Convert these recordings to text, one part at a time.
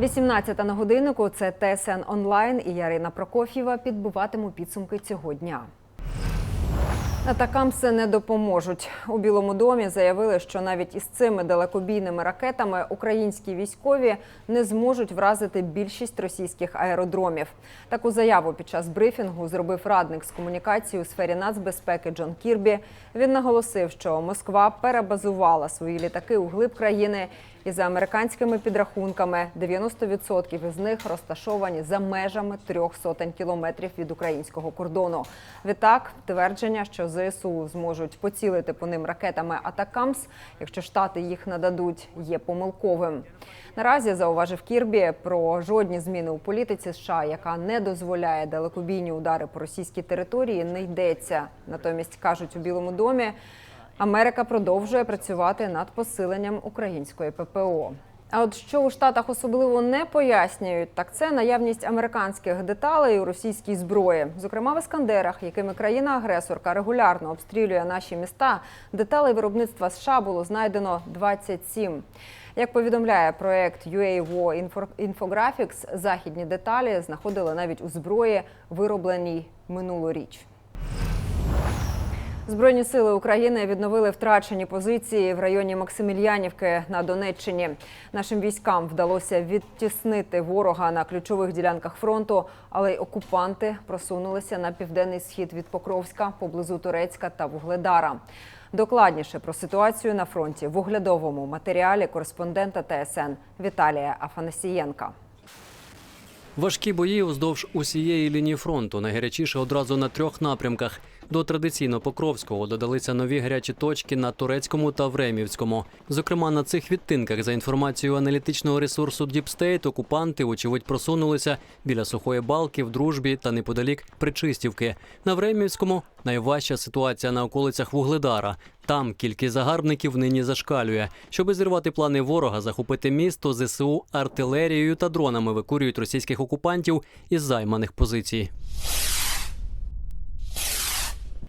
18 на годиннику. Це ТСН онлайн і я, Ірина Прокоф'єва підбиватиму підсумки цього дня. Атакамси не допоможуть. У Білому домі заявили, що навіть із цими далекобійними ракетами українські військові не зможуть вразити більшість російських аеродромів. Таку заяву під час брифінгу зробив радник з комунікації у сфері нацбезпеки Джон Кірбі. Він наголосив, що Москва перебазувала свої літаки у глиб країни. І за американськими підрахунками 90% із них розташовані за межами трьох сотень кілометрів від українського кордону. Відтак, твердження, що ЗСУ зможуть поцілити по ним ракетами Атакамс, якщо штати їх нададуть, є помилковим. Наразі зауважив Кірбі про жодні зміни у політиці США, яка не дозволяє далекобійні удари по російській території, не йдеться. Натомість кажуть у Білому домі. Америка продовжує працювати над посиленням української ППО. А от що у штатах особливо не пояснюють, так це наявність американських деталей у російській зброї, зокрема в іскандерах, якими країна-агресорка регулярно обстрілює наші міста. Деталей виробництва США було знайдено 27. Як повідомляє проект UAVO Infographics, західні деталі знаходили навіть у зброї, виробленій минулоріч. Збройні сили України відновили втрачені позиції в районі Максимільянівки на Донеччині. Нашим військам вдалося відтіснити ворога на ключових ділянках фронту, але й окупанти просунулися на південний схід від Покровська поблизу Турецька та Вугледара. Докладніше про ситуацію на фронті в оглядовому матеріалі кореспондента ТСН Віталія Афанасієнка. Важкі бої вздовж усієї лінії фронту, найгарячіше одразу на трьох напрямках. До традиційно Покровського додалися нові гарячі точки на турецькому та Времівському. Зокрема, на цих відтинках, за інформацією аналітичного ресурсу State, окупанти, очевидь, просунулися біля сухої балки в дружбі та неподалік Причистівки. На Времівському найважча ситуація на околицях Вугледара. Там кількість загарбників нині зашкалює. Щоби зірвати плани ворога, захопити місто ЗСУ артилерією та дронами викурюють російських окупантів із займаних позицій.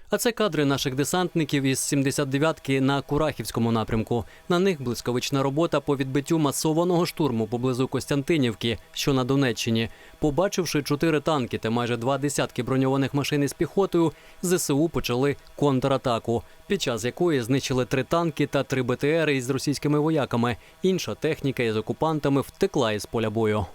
А це кадри наших десантників із 79-ки на Курахівському напрямку. На них блискавична робота по відбиттю масованого штурму поблизу Костянтинівки, що на Донеччині. Побачивши чотири танки та майже два десятки броньованих машин із піхотою, ЗСУ почали контратаку, під час якої знищили три танки та три БТР із російськими вояками. Інша техніка із окупантами втекла із поля бою.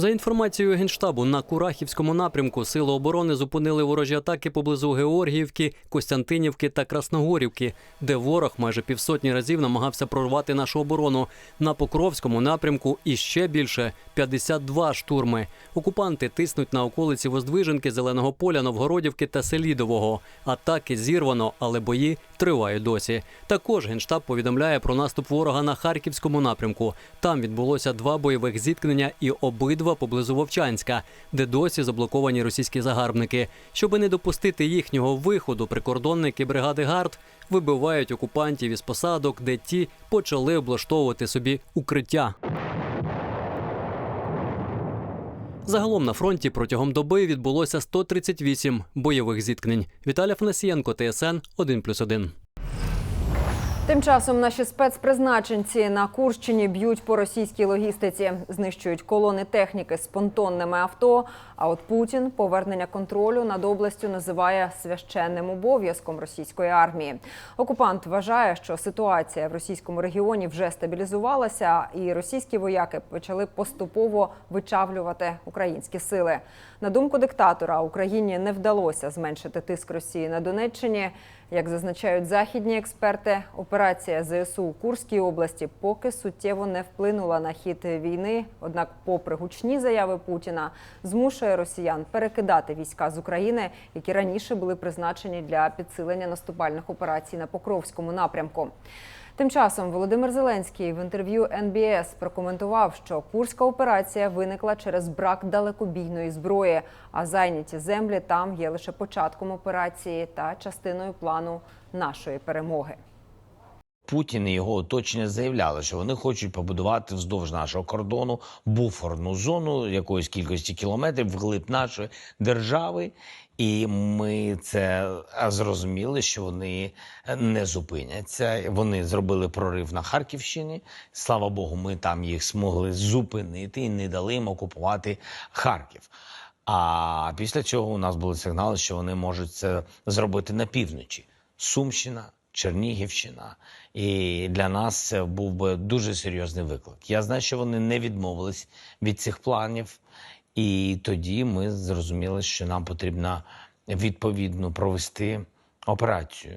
За інформацією генштабу, на Курахівському напрямку сили оборони зупинили ворожі атаки поблизу Георгіївки, Костянтинівки та Красногорівки, де ворог майже півсотні разів намагався прорвати нашу оборону. На Покровському напрямку і ще більше 52 штурми. Окупанти тиснуть на околиці Воздвиженки, Зеленого поля, Новгородівки та Селідового. Атаки зірвано, але бої тривають досі. Також генштаб повідомляє про наступ ворога на Харківському напрямку. Там відбулося два бойових зіткнення і обидва поблизу Вовчанська, де досі заблоковані російські загарбники. Щоби не допустити їхнього виходу, прикордонники бригади ГАРД вибивають окупантів із посадок, де ті почали облаштовувати собі укриття. Загалом на фронті протягом доби відбулося 138 бойових зіткнень. Віталій Фанасієнко, ТСН 1+,1. Тим часом наші спецпризначенці на Курщині б'ють по російській логістиці, знищують колони техніки з понтонними авто. А от Путін повернення контролю над областю називає священним обов'язком російської армії. Окупант вважає, що ситуація в російському регіоні вже стабілізувалася, і російські вояки почали поступово вичавлювати українські сили. На думку диктатора, Україні не вдалося зменшити тиск Росії на Донеччині. Як зазначають західні експерти, операція ЗСУ у Курській області поки суттєво не вплинула на хід війни. Однак, попри гучні заяви Путіна, змушує росіян перекидати війська з України, які раніше були призначені для підсилення наступальних операцій на Покровському напрямку. Тим часом Володимир Зеленський в інтерв'ю NBS прокоментував, що курська операція виникла через брак далекобійної зброї, а зайняті землі там є лише початком операції та частиною плану нашої перемоги. Путін і його оточення заявляли, що вони хочуть побудувати вздовж нашого кордону буферну зону якоїсь кількості кілометрів вглиб нашої держави. І ми це зрозуміли, що вони не зупиняться. Вони зробили прорив на Харківщині. Слава Богу, ми там їх змогли зупинити і не дали їм окупувати Харків. А після цього у нас були сигнали, що вони можуть це зробити на півночі. Сумщина, Чернігівщина. І для нас це був би дуже серйозний виклик. Я знаю, що вони не відмовились від цих планів, і тоді ми зрозуміли, що нам потрібно відповідно провести операцію.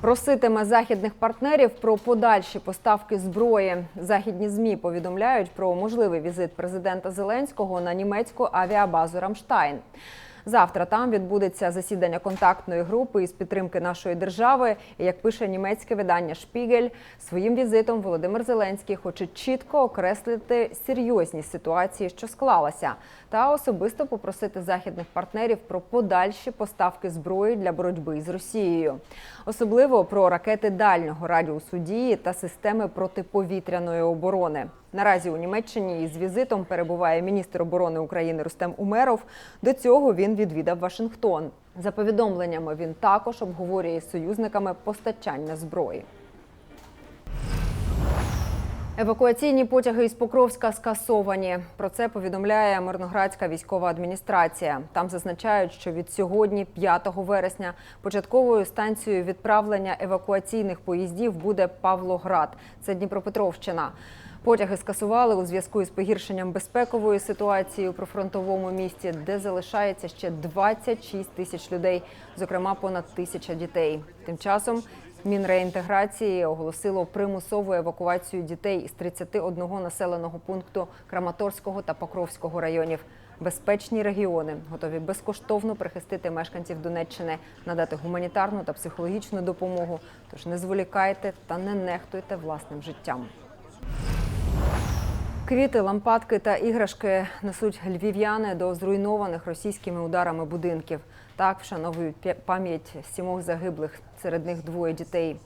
Проситиме західних партнерів про подальші поставки зброї. Західні змі повідомляють про можливий візит президента Зеленського на німецьку авіабазу Рамштайн. Завтра там відбудеться засідання контактної групи із підтримки нашої держави. І як пише німецьке видання Шпігель, своїм візитом Володимир Зеленський хоче чітко окреслити серйозність ситуації, що склалася, та особисто попросити західних партнерів про подальші поставки зброї для боротьби із Росією, особливо про ракети дальнього радіусу дії та системи протиповітряної оборони. Наразі у Німеччині із візитом перебуває міністр оборони України Рустем Умеров. До цього він відвідав Вашингтон. За повідомленнями, він також обговорює з союзниками постачання зброї. Евакуаційні потяги із Покровська скасовані. Про це повідомляє Мирноградська військова адміністрація. Там зазначають, що від сьогодні, 5 вересня, початковою станцією відправлення евакуаційних поїздів буде Павлоград. Це Дніпропетровщина. Потяги скасували у зв'язку із погіршенням безпекової ситуації у прифронтовому місті, де залишається ще 26 тисяч людей, зокрема понад тисяча дітей. Тим часом Мінреінтеграції оголосило примусову евакуацію дітей із 31 населеного пункту Краматорського та Покровського районів. Безпечні регіони готові безкоштовно прихистити мешканців Донеччини, надати гуманітарну та психологічну допомогу. Тож не зволікайте та не нехтуйте власним життям. Квіти, лампадки та іграшки несуть львів'яни до зруйнованих російськими ударами будинків. Так вшановують пам'ять сімох загиблих, серед них двоє дітей.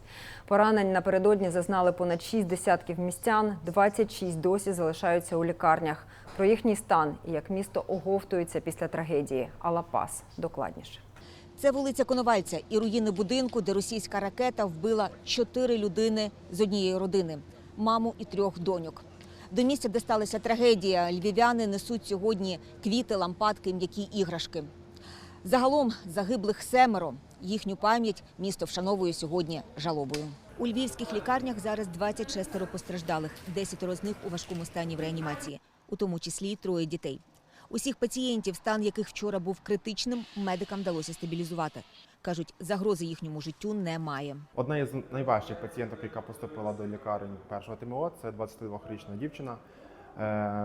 Поранень напередодні зазнали понад шість десятків містян, 26 досі залишаються у лікарнях. Про їхній стан і як місто оговтується після трагедії. Алапас докладніше. Це вулиця Коновальця і руїни будинку, де російська ракета вбила чотири людини з однієї родини маму і трьох доньок. До місця, де сталася трагедія, львів'яни несуть сьогодні квіти, лампадки, м'які іграшки. Загалом загиблих семеро. Їхню пам'ять місто вшановує сьогодні жалобою. У львівських лікарнях зараз 26 постраждалих, 10 з них у важкому стані в реанімації, у тому числі троє дітей. Усіх пацієнтів, стан яких вчора був критичним, медикам вдалося стабілізувати. Кажуть, загрози їхньому життю немає. Одна із найважчих пацієнток, яка поступила до лікарень першого ТМО, це 22-річна дівчина, е,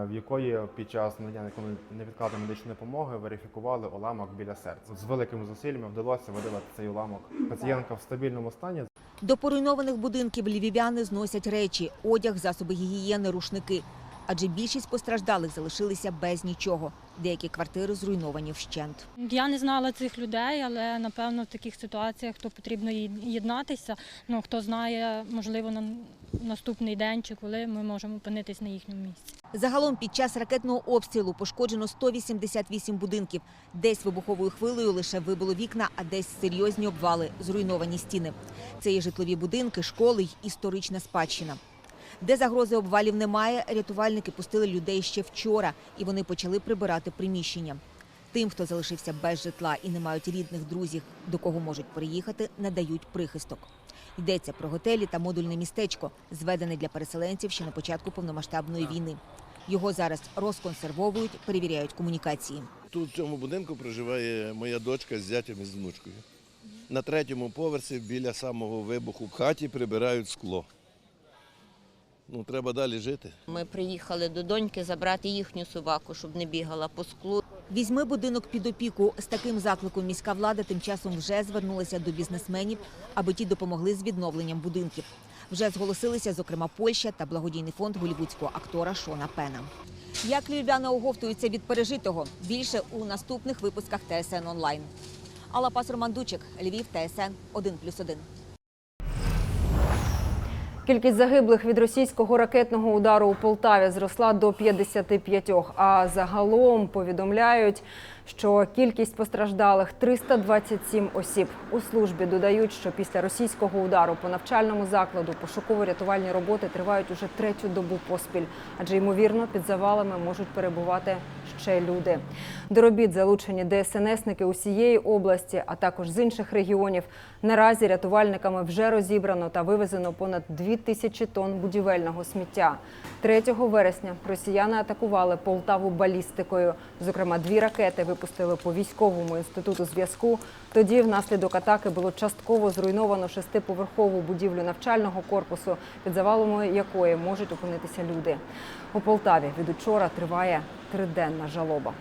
в якої під час надання невідкладної медичної допомоги верифікували уламок біля серця. З великими зусиллями вдалося видалити цей уламок. Пацієнтка в стабільному стані. До поруйнованих будинків львів'яни зносять речі, одяг, засоби гігієни, рушники. Адже більшість постраждалих залишилися без нічого. Деякі квартири зруйновані вщент. Я не знала цих людей, але напевно в таких ситуаціях то потрібно єднатися. Ну хто знає, можливо, на наступний день чи коли ми можемо опинитись на їхньому місці. Загалом під час ракетного обстрілу пошкоджено 188 будинків. Десь вибуховою хвилею лише вибило вікна, а десь серйозні обвали, зруйновані стіни. Це є житлові будинки, школи й історична спадщина. Де загрози обвалів немає, рятувальники пустили людей ще вчора, і вони почали прибирати приміщення. Тим, хто залишився без житла і не мають рідних друзів, до кого можуть переїхати, надають прихисток. Йдеться про готелі та модульне містечко, зведене для переселенців ще на початку повномасштабної війни. Його зараз розконсервовують, перевіряють комунікації. Тут в цьому будинку проживає моя дочка з зятям і з внучкою. На третьому поверсі біля самого вибуху в хаті прибирають скло. Ну, треба далі жити. Ми приїхали до доньки забрати їхню собаку, щоб не бігала по склу. Візьми будинок під опіку. З таким закликом міська влада тим часом вже звернулася до бізнесменів, аби ті допомогли з відновленням будинків. Вже зголосилися, зокрема, Польща та благодійний фонд голівудського актора Шона Пена. Як львів'яни оговтуються від пережитого? Більше у наступних випусках ТСН онлайн. Алла Пас Роман Дучик, Львів, ТСН 1+,1. Кількість загиблих від російського ракетного удару у Полтаві зросла до 55, а загалом повідомляють, що кількість постраждалих 327 осіб. У службі додають, що після російського удару по навчальному закладу пошуково-рятувальні роботи тривають уже третю добу поспіль, адже ймовірно під завалами можуть перебувати ще люди. До робіт залучені ДСНСники усієї області, а також з інших регіонів. Наразі рятувальниками вже розібрано та вивезено понад 2 тисячі тонн будівельного сміття. 3 вересня росіяни атакували Полтаву балістикою. Зокрема, дві ракети випустили по військовому інституту зв'язку. Тоді внаслідок атаки було частково зруйновано шестиповерхову будівлю навчального корпусу, під завалами якої можуть опинитися люди. У Полтаві від учора триває триденна жалоба.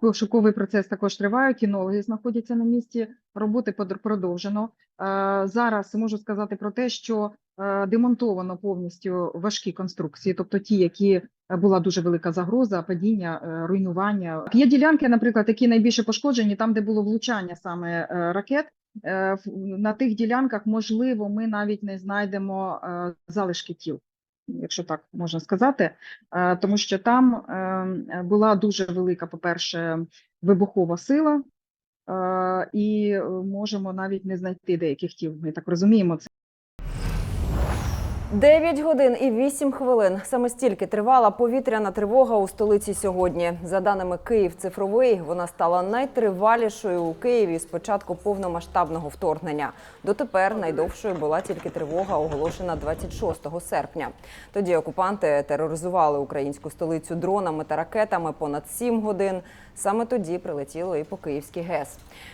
Пошуковий процес також триває, кінологи знаходяться на місці, роботи продовжено. Е, Зараз можу сказати про те, що е, демонтовано повністю важкі конструкції, тобто ті, які була дуже велика загроза, падіння, е, руйнування. Є ділянки, наприклад, які найбільше пошкоджені, там, де було влучання саме е, ракет. Е, На тих ділянках, можливо, ми навіть не знайдемо залишки тіл, якщо так можна сказати. Тому що там е, була дуже велика, по-перше, вибухова сила, і можемо навіть не знайти деяких тіл. Ми так розуміємо. Це 9 годин і 8 хвилин. Саме стільки тривала повітряна тривога у столиці сьогодні. За даними Київ цифровий, вона стала найтривалішою у Києві з початку повномасштабного вторгнення. Дотепер найдовшою була тільки тривога, оголошена 26 серпня. Тоді окупанти тероризували українську столицю дронами та ракетами понад 7 годин. Саме тоді прилетіло і по Київській ГЕС.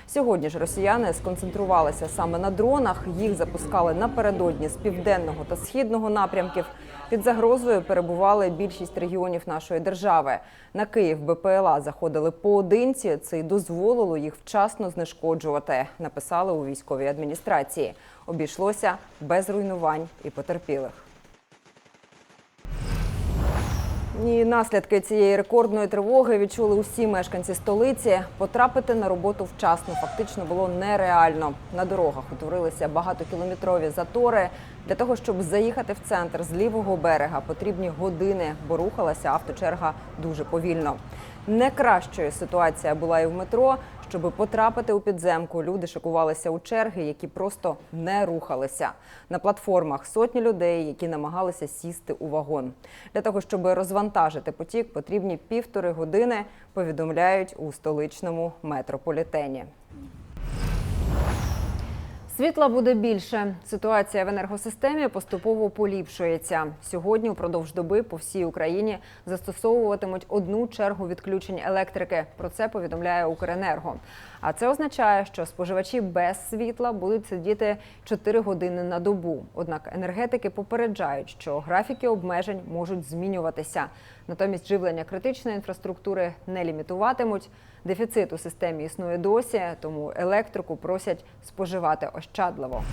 Сьогодні ж росіяни сконцентрувалися саме на дронах. Їх запускали напередодні з південного та східного напрямків. Під загрозою перебували більшість регіонів нашої держави. На Київ БПЛА заходили поодинці. Це й дозволило їх вчасно знешкоджувати. Написали у військовій адміністрації. Обійшлося без руйнувань і потерпілих. І наслідки цієї рекордної тривоги відчули усі мешканці столиці. Потрапити на роботу вчасно фактично було нереально. На дорогах утворилися багатокілометрові затори. Для того, щоб заїхати в центр з лівого берега, потрібні години, бо рухалася авточерга дуже повільно. Не кращою ситуація була і в метро. Щоб потрапити у підземку, люди шикувалися у черги, які просто не рухалися. На платформах сотні людей, які намагалися сісти у вагон. Для того, щоб розвантажити потік, потрібні півтори години, повідомляють у столичному метрополітені. Світла буде більше. Ситуація в енергосистемі поступово поліпшується. Сьогодні упродовж доби по всій Україні застосовуватимуть одну чергу відключень електрики. Про це повідомляє Укренерго. А це означає, що споживачі без світла будуть сидіти 4 години на добу. Однак енергетики попереджають, що графіки обмежень можуть змінюватися. Натомість живлення критичної інфраструктури не лімітуватимуть. Дефіцит у системі існує досі, тому електрику просять споживати ощадливо.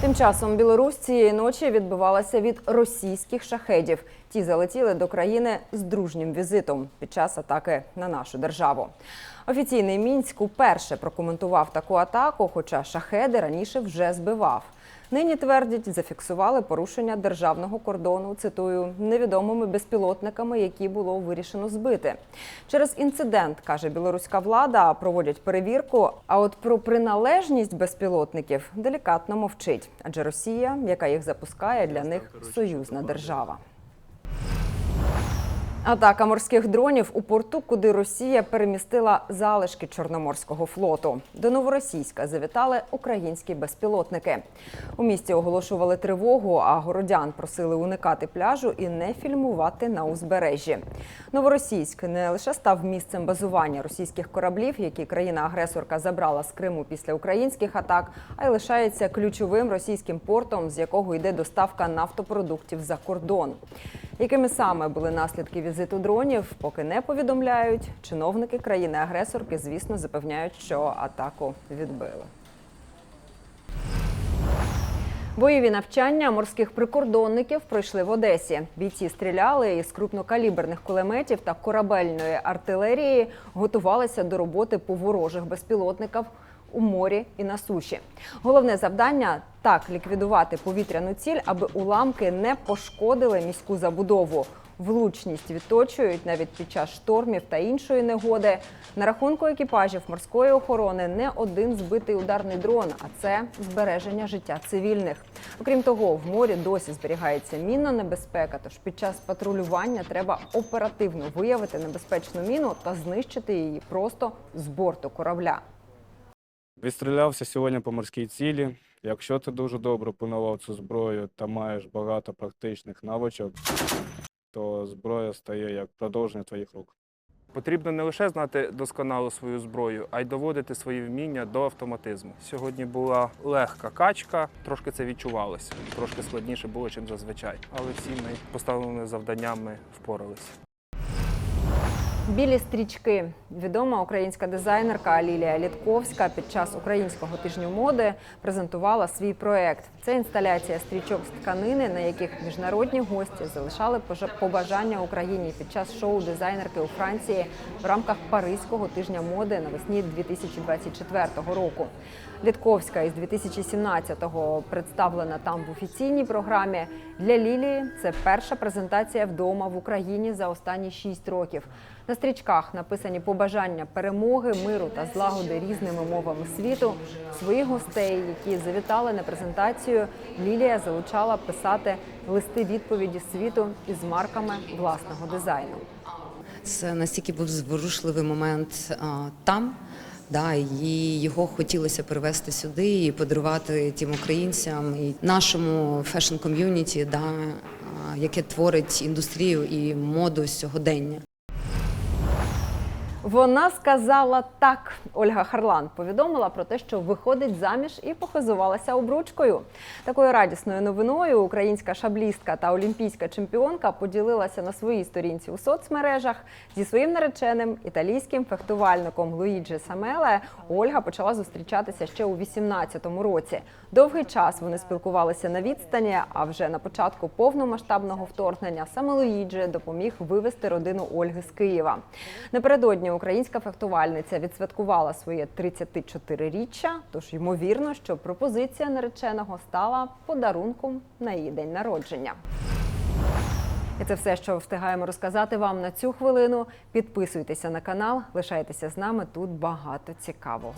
Тим часом Білорусь цієї ночі відбивалася від російських шахедів. Ті залетіли до країни з дружнім візитом під час атаки на нашу державу. Офіційний мінськ уперше прокоментував таку атаку, хоча шахеди раніше вже збивав. Нині твердять, зафіксували порушення державного кордону, цитую, невідомими безпілотниками, які було вирішено збити. Через інцидент каже білоруська влада, проводять перевірку. А от про приналежність безпілотників делікатно мовчить, адже Росія, яка їх запускає, для них союзна держава. Атака морських дронів у порту, куди Росія перемістила залишки Чорноморського флоту. До новоросійська завітали українські безпілотники. У місті оголошували тривогу, а городян просили уникати пляжу і не фільмувати на узбережжі. Новоросійськ не лише став місцем базування російських кораблів, які країна-агресорка забрала з Криму після українських атак, а й лишається ключовим російським портом, з якого йде доставка нафтопродуктів за кордон. Якими саме були наслідки візиту дронів, поки не повідомляють. Чиновники країни-агресорки, звісно, запевняють, що атаку відбили. Бойові навчання морських прикордонників пройшли в Одесі. Бійці стріляли із крупнокаліберних кулеметів та корабельної артилерії, готувалися до роботи по ворожих безпілотниках у морі і на суші. Головне завдання так ліквідувати повітряну ціль, аби уламки не пошкодили міську забудову. Влучність відточують навіть під час штормів та іншої негоди. На рахунку екіпажів морської охорони не один збитий ударний дрон, а це збереження життя цивільних. Окрім того, в морі досі зберігається мінна небезпека. Тож під час патрулювання треба оперативно виявити небезпечну міну та знищити її просто з борту корабля. Відстрілявся сьогодні по морській цілі. Якщо ти дуже добре опанував цю зброю та маєш багато практичних навичок, то зброя стає як продовження твоїх рук. Потрібно не лише знати досконало свою зброю, а й доводити свої вміння до автоматизму. Сьогодні була легка качка, трошки це відчувалося. Трошки складніше було, ніж зазвичай. Але всі ми поставленими завданнями впоралися. Білі стрічки. Відома українська дизайнерка Лілія Літковська під час українського тижню моди презентувала свій проект. Це інсталяція стрічок з тканини, на яких міжнародні гості залишали побажання Україні під час шоу дизайнерки у Франції в рамках Паризького тижня моди навесні 2024 року. Літковська із 2017-го представлена там в офіційній програмі. Для Лілії це перша презентація вдома в Україні за останні шість років. На стрічках написані побажання перемоги, миру та злагоди різними мовами світу. Своїх гостей, які завітали на презентацію, Лілія залучала писати листи відповіді світу із марками власного дизайну. Це настільки був зворушливий момент а, там. Да, і його хотілося привезти сюди і подарувати тим українцям і нашому фешн-ком'юніті, да, яке творить індустрію і моду сьогодення. Вона сказала так. Ольга Харлан повідомила про те, що виходить заміж і похизувалася обручкою. Такою радісною новиною українська шаблістка та олімпійська чемпіонка поділилася на своїй сторінці у соцмережах зі своїм нареченим італійським фехтувальником Луїджі Самеле. Ольга почала зустрічатися ще у 18-му році. Довгий час вони спілкувалися на відстані. А вже на початку повномасштабного вторгнення саме Луїджі допоміг вивести родину Ольги з Києва. Напередодні українська фехтувальниця відсвяткувала своє 34-річчя, тож ймовірно, що пропозиція нареченого стала подарунком на її день народження. І це все, що встигаємо розказати вам на цю хвилину. Підписуйтеся на канал, лишайтеся з нами тут багато цікавого.